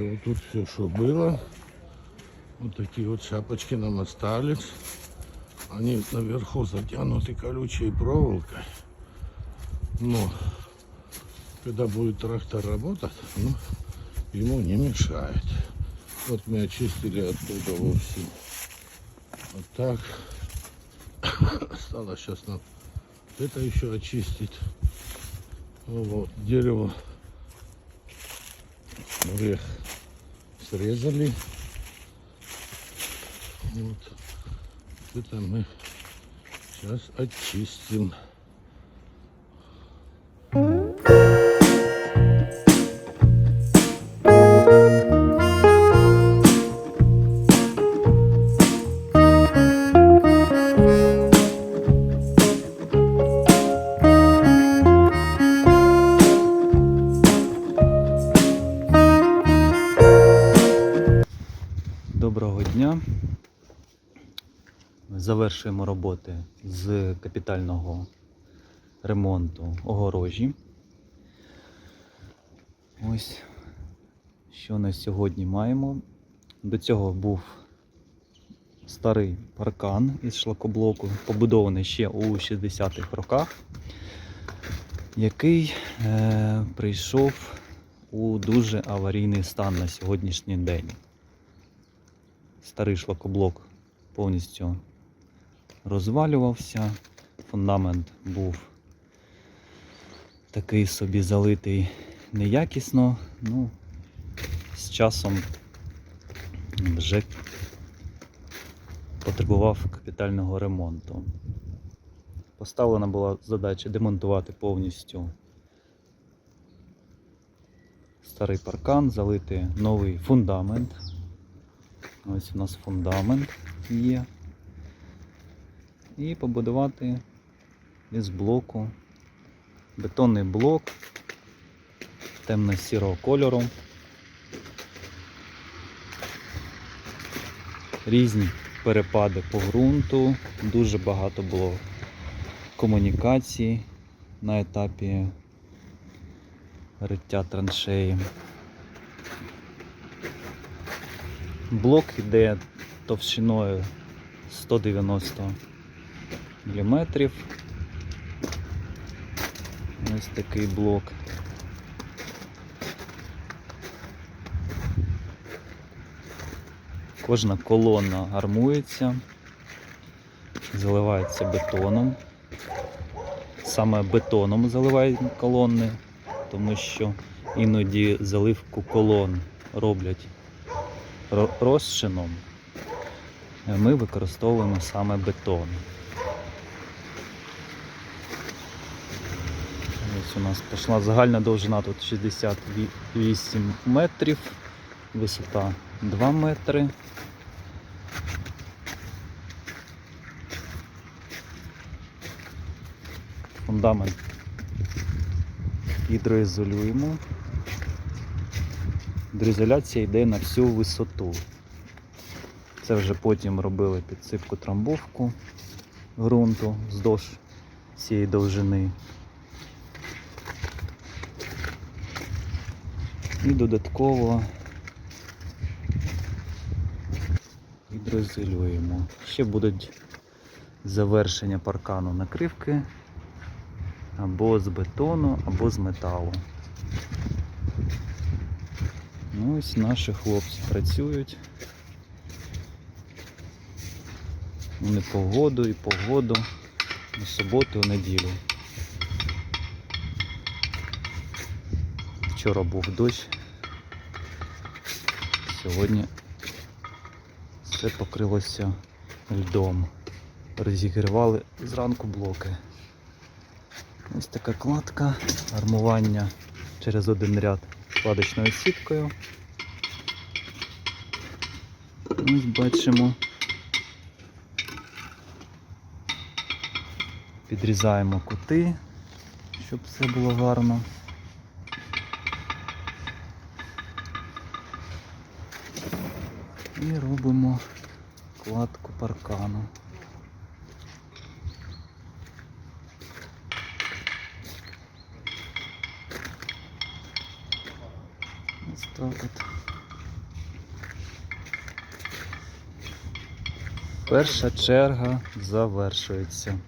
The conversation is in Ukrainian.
Вот тут все, что было. Вот такие вот шапочки нам остались. Они наверху затянуты колючей проволокой. Но когда будет трактор работать, ну, ему не мешает. Вот мы очистили оттуда вовсе. Вот так. Осталось сейчас нам это еще очистить. Ну Вот, дерево орех срезали. Вот. Это мы сейчас очистим. Завершуємо роботи з капітального ремонту огорожі. Ось що на сьогодні маємо. До цього був старий паркан із шлакоблоку, побудований ще у 60-х роках, який е, прийшов у дуже аварійний стан на сьогоднішній день старий шлакоблок повністю розвалювався. Фундамент був такий собі залитий неякісно. Ну, з часом вже потребував капітального ремонту. Поставлена була задача демонтувати повністю старий паркан, залити новий фундамент. Ось у нас фундамент є. І побудувати із блоку бетонний блок темно-сірого кольору. Різні перепади по ґрунту, дуже багато було комунікацій на етапі риття траншеї. Блок йде товщиною 190 мм. Ось такий блок. Кожна колона армується, заливається бетоном. Саме бетоном заливають колони, тому що іноді заливку колон роблять розчином, ми використовуємо саме бетон. Ось у нас пішла загальна довжина тут 68 метрів, висота 2 метри. Фундамент гідроізолюємо. Гідроізоляція йде на всю висоту. Це вже потім робили підсипку трамбовку ґрунту вздовж цієї довжини. І додатково гідроізолюємо. Ще будуть завершення паркану накривки або з бетону, або з металу. Ну, ось наші хлопці працюють. Не погоду і погоду на суботу і неділю. Вчора був дощ. Сьогодні все покрилося льдом. Розігрівали зранку блоки. Ось така кладка, армування через один ряд складочною сіткою. Ось бачимо. Підрізаємо кути, щоб все було гарно. і робимо кладку паркану. Ось так от. Перша черга завершується.